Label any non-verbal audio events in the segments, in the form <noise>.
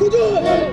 때론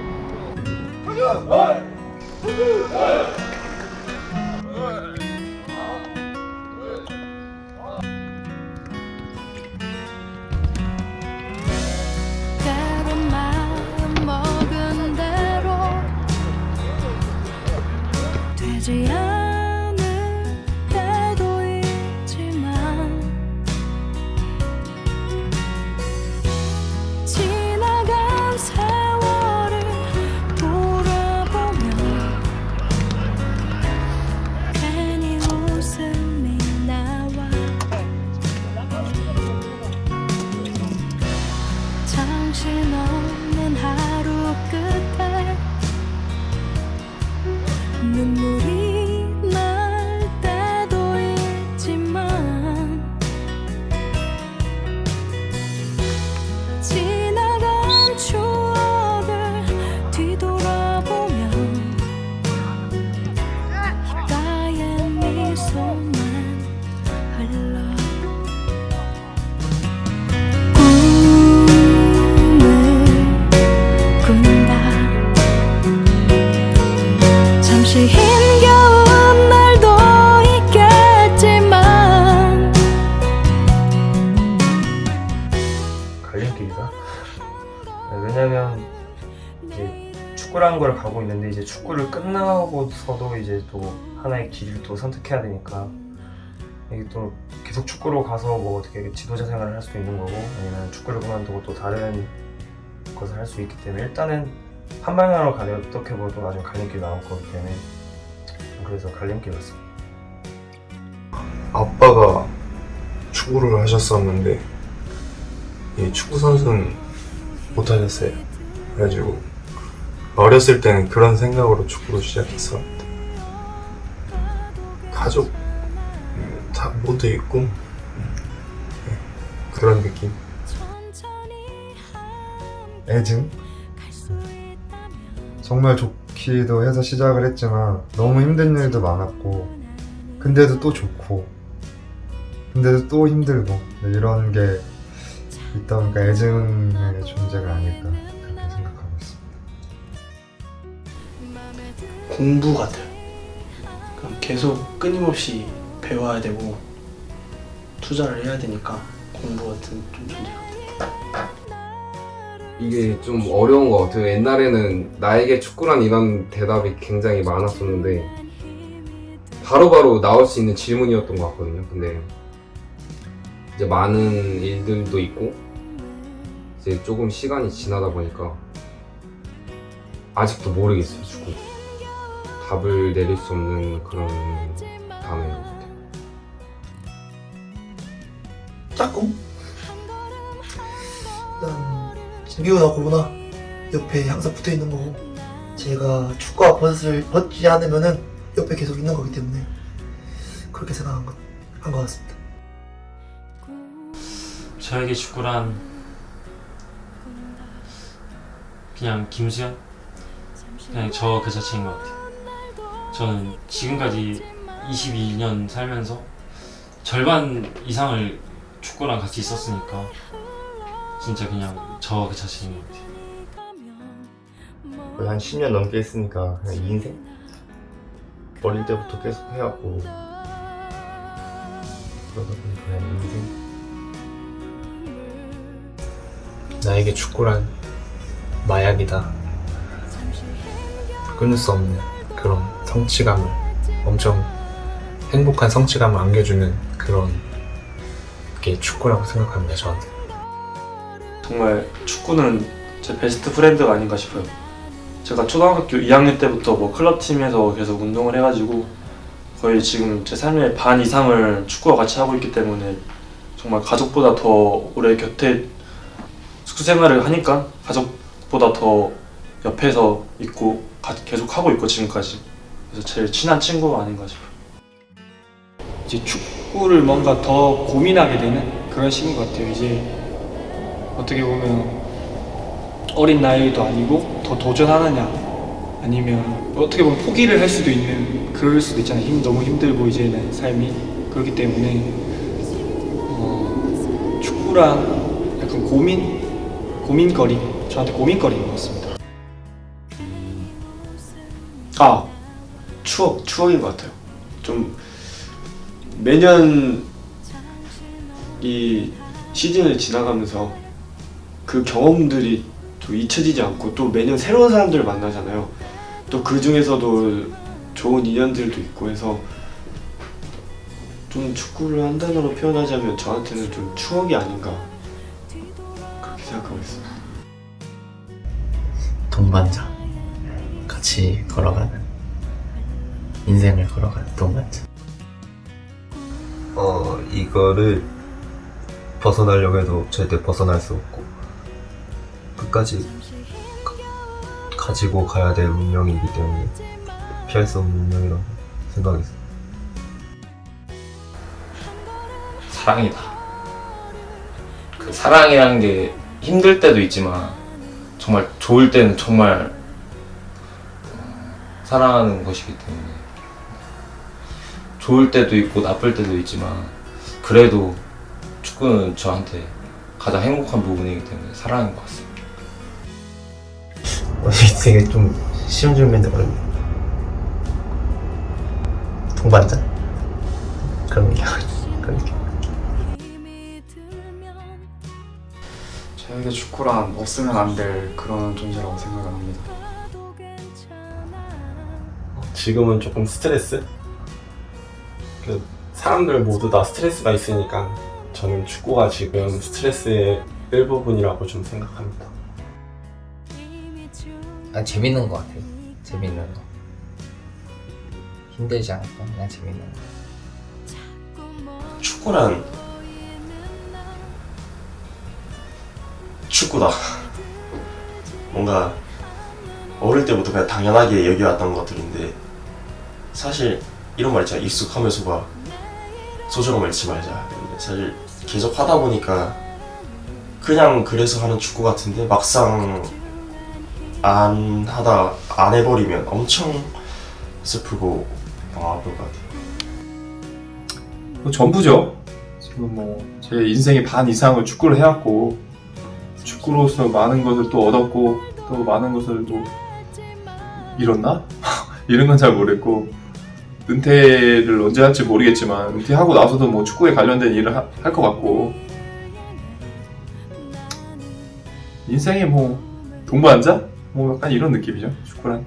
잠시 힘겨운 날도 있겠지만 갈림길이다. 왜냐면 이제 축구라는 걸 가고 있는데 이제 축구를 끝나고서도 이제 또 하나의 길을 또 선택해야 되니까 이게 또 계속 축구로 가서 뭐 어떻게 지도자 생활을 할 수도 있는 거고 아니면 축구를 그만두고 또 다른 것을 할 수 있기 때문에 일단은 한 방향으로 가면 어떻게 보면 나중에 갈림길 나올 거기 때문에 그래서 갈림길이었습니다. 아빠가 축구를 하셨었는데 이 축구 선수는 못 하셨어요. 그래가지고 어렸을 때는 그런 생각으로 축구를 시작했었는데 가족 음, 다 모두 있고 음, 네, 그런 느낌. 애증 정말 좋기도 해서 시작을 했지만 너무 힘든 일도 많았고 근데도 또 좋고 근데도 또 힘들고 네, 이런 게 있다 보니까 애증의 존재가 아닐까 그렇게 생각하고 있습니다. 공부 같아요. 계속 끊임없이 배워야 되고 투자를 해야 되니까 공부 같은 좀 존재 같아요. 이게 좀 어려운 것 같아요. 옛날에는 나에게 축구란 이런 대답이 굉장히 많았었는데 바로 바로 나올 수 있는 질문이었던 것 같거든요. 근데 이제 많은 일들도 있고 이제 조금 시간이 지나다 보니까 아직도 모르겠어요. 축구 답을 내릴 수 없는 그런 단어인 것 같아요. 짝꿍? 진규나 고로나 옆에 항상 붙어 있는 거고 제가 축구화 벗을 벗지 않으면은 옆에 계속 있는 거기 때문에 그렇게 생각한 것, 한것 같습니다. 저에게 축구란 그냥 김수현? 그냥 저 그 자체인 것 같아요. 저는 지금까지 22년 살면서 절반 이상을 축구랑 같이 있었으니까 진짜 그냥 저 그 자체인 것 같아요. 거의 한 10년 넘게 했으니까 그냥 인생? 어릴 때부터 계속 해왔고 그러다 보니 그냥 인생? 나에게 축구란 마약이다. 끊을 수 없는 그런 성취감을 엄청 행복한 성취감을 안겨주는 그런 게 축구라고 생각합니다 저한테. 정말 축구는 제 베스트 프렌드가 아닌가 싶어요. 제가 초등학교 2학년 때부터 뭐 클럽 팀에서 계속 운동을 해가지고 거의 지금 제 삶의 반 이상을 축구와 같이 하고 있기 때문에 정말 가족보다 더 오래 곁에 숙소 생활을 하니까 가족보다 더 옆에서 있고 가- 계속 하고 있고 지금까지 그래서 제일 친한 친구가 아닌가 싶어요. 이제 축구를 뭔가 더 고민하게 되는 그런 시기인 것 같아요. 이제 어떻게 보면 어린 나이도 아니고 더 도전하느냐 아니면 어떻게 보면 포기를 할 수도 있는 그럴 수도 있잖아요. 힘 너무 힘들고 이제는 삶이 그렇기 때문에 어, 축구랑 약간 고민 고민거리 저한테 고민거리인 것 같습니다. 아 추억 추억인 것 같아요. 좀 매년 이 시즌을 지나가면서 그 경험들이 또 잊혀지지 않고 또 매년 새로운 사람들을 만나잖아요. 또 그 중에서도 좋은 인연들도 있고 해서 좀 축구를 한 단어로 표현하자면 저한테는 좀 추억이 아닌가 그렇게 생각하고 있습니다. 동반자 같이 걸어가는 인생을 걸어가는 동반자 어 이거를 벗어나려고 해도 절대 벗어날 수 없고 끝까지 가- 가지고 가야 될 운명이기 때문에 피할 수 없는 운명이라고 생각했어요. 사랑이다. 그 사랑이라는 게 힘들 때도 있지만 정말 좋을 때는 정말 어, 사랑하는 것이기 때문에 좋을 때도 있고 나쁠 때도 있지만 그래도 축구는 저한테 가장 행복한 부분이기 때문에 사랑인 것 같습니다. 어, 되게 좀 쉬운 질문인데 어렵네 동반자? 그런 게 그런 게 저에게 축구란 없으면 안 될 그런 존재라고 생각합니다. 지금은 조금 스트레스? 그 사람들 모두 다 스트레스가 있으니까 저는 축구가 지금 스트레스의 일부분이라고 좀 생각합니다. 아, 재밌는 것 같아요. 재밌는 거. 힘들지 않고 그냥 재밌는 거. 축구란 축구다. 뭔가 어릴 때부터 그냥 당연하게 여겨왔던 것들인데 사실 이런 말 있잖아. 익숙하면서 봐 소중함을 잃지 말자. 근데 사실 계속 하다 보니까 그냥 그래서 하는 축구 같은데 막상 안 하다 안 해버리면 엄청 슬프고 아플 것 같아요. 뭐 전부죠. 지금 뭐 제 인생의 반 이상을 축구를 해왔고 축구로서 많은 것을 또 얻었고 또 많은 것을 또 잃었나? <laughs> 이런 건 잘 모르겠고 은퇴를 언제 할지 모르겠지만 은퇴하고 나서도 뭐 축구에 관련된 일을 할 것 같고 인생의 뭐 동반자? 뭐 약간 이런 느낌이죠 축구란.